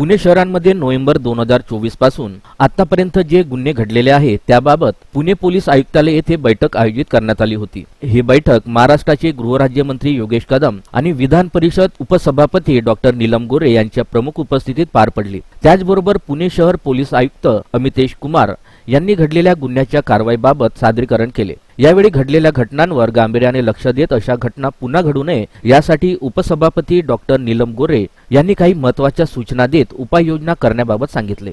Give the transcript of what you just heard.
पुणे शहरांमध्ये नोव्हेंबर दोन हजार चोवीसपासून आतापर्यंत जे गुन्हे घडलेले आहेत त्याबाबत पुणे पोलीस आयुक्तालय येथे बैठक आयोजित करण्यात आली होती. ही बैठक महाराष्ट्राचे गृहराज्यमंत्री योगेश कदम आणि विधान परिषद उपसभापती डॉक्टर नीलम गोरे यांच्या प्रमुख उपस्थितीत पार पडली. त्याचबरोबर पुणे शहर पोलीस आयुक्त अमितेश कुमार यांनी घडलेल्या गुन्ह्याच्या कारवाईबाबत सादरीकरण केले. यावेळी घडलेल्या घटनांवर गांभीर्याने लक्ष देत अशा घटना पुन्हा घडू नये यासाठी उपसभापती डॉक्टर नीलम गोरे यांनी काही महत्त्वाच्या सूचना देत उपाययोजना करण्याबाबत सांगितले.